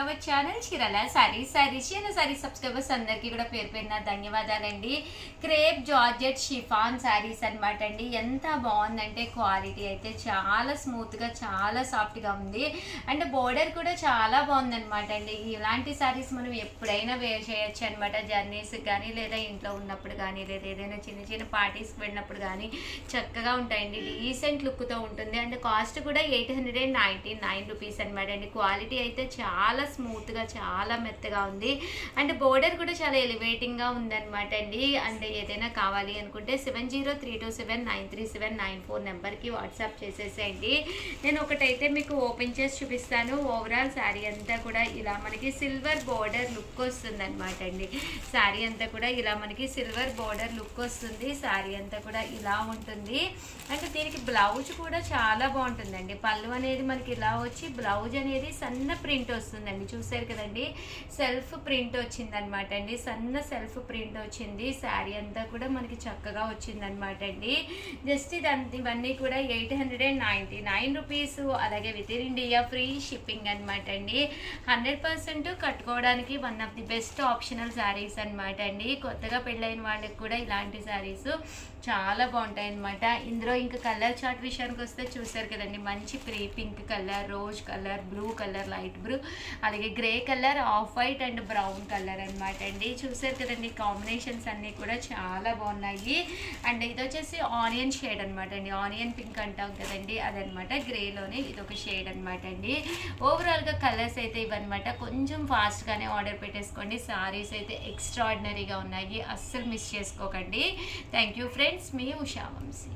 Hour channel చీరల sorry sorry చీర sorry subscribers అందరికీ కూడా పేరు పేరున ధన్యవాదాలండి. క్రేప్ జార్జెట్ షిఫాన్ శారీస్ అన్నమాట అండి. ఎంత బాగుందంటే క్వాలిటీ అయితే చాలా స్మూత్గా చాలా సాఫ్ట్గా ఉంది. అండ్ బోర్డర్ కూడా చాలా బాగుందనమాట అండి. ఇలాంటి శారీస్ మనం ఎప్పుడైనా వేర్ చేయొచ్చు అనమాట జర్నీస్ కానీ లేదా ఇంట్లో ఉన్నప్పుడు కానీ లేదా ఏదైనా చిన్న చిన్న పార్టీస్కి వెళ్ళినప్పుడు కానీ చక్కగా ఉంటాయండి. డీసెంట్ లుక్తో ఉంటుంది. అండ్ కాస్ట్ కూడా eight hundred and ninety nine rupees అనమాట అండి. క్వాలిటీ అయితే చాలా స్మూత్గా చాలా మెత్తగా ఉంది. అండ్ బోర్డర్ కూడా చాలా ఎలివేటింగ్గా ఉందన్నమాట అండి. అండ్ ఏదైనా కావాలి అనుకుంటే seven zero three two seven nine three seven nine four నెంబర్కి వాట్సాప్ చేసేసేయండి. నేను ఒకటైతే మీకు ఓపెన్ చేసి చూపిస్తాను. ఓవరాల్ శారీ అంతా కూడా ఇలా మనకి సిల్వర్ బోర్డర్ లుక్ వస్తుంది అనమాట అండి. శారీ అంతా కూడా ఇలా మనకి సిల్వర్ బోర్డర్ లుక్ వస్తుంది. శారీ అంతా కూడా ఇలా ఉంటుంది. అంటే దీనికి బ్లౌజ్ కూడా చాలా బాగుంటుందండి. పళ్ళు అనేది మనకి ఇలా వచ్చి బ్లౌజ్ అనేది సన్న ప్రింట్ వస్తుంది. వస్తుందండి చూసారు కదండి. సెల్ఫ్ ప్రింట్ వచ్చింది అనమాట అండి. సన్న సెల్ఫ్ ప్రింట్ వచ్చింది. శారీ అంతా కూడా మనకి చక్కగా వచ్చింది అనమాట అండి. జస్ట్ ఇదంతా ఇవన్నీ కూడా eight hundred and ninety nine rupees. అలాగే with in India free shipping అనమాట అండి. హండ్రెడ్ పర్సెంట్ కట్టుకోవడానికి one of the best optional saris అనమాట అండి. కొత్తగా పెళ్ళైన వాళ్ళకి కూడా ఇలాంటి శారీస్ చాలా బాగుంటాయి అనమాట ఇందులో ఇంకా కలర్ చార్ట్ విషయానికి వస్తే చూసారు కదండి. మంచి pre pink colour rose colour blue colour light blue. అలాగే grey colour off white and brown colour అనమాట అండి. చూసారు కదండి కాంబినేషన్స్ అన్నీ కూడా చాలా బాగున్నాయి. అండ్ ఇది వచ్చేసి ఆనియన్ షేడ్ అనమాట అండి. ఆనియన్ పింక్ అంటాం కదండి అదనమాట గ్రేలోనే ఇది ఒక షేడ్ అనమాట అండి. ఓవరాల్గా కలర్స్ అయితే ఇవన్నమాట. కొంచెం ఫాస్ట్గానే ఆర్డర్ పెట్టేసుకోండి. సారీస్ అయితే ఎక్స్ట్రాడినరీగా ఉన్నాయి. అస్సలు మిస్ చేసుకోకండి. థ్యాంక్ యూ ఫ్రెండ్స్ మీ ఉషా వంశీ.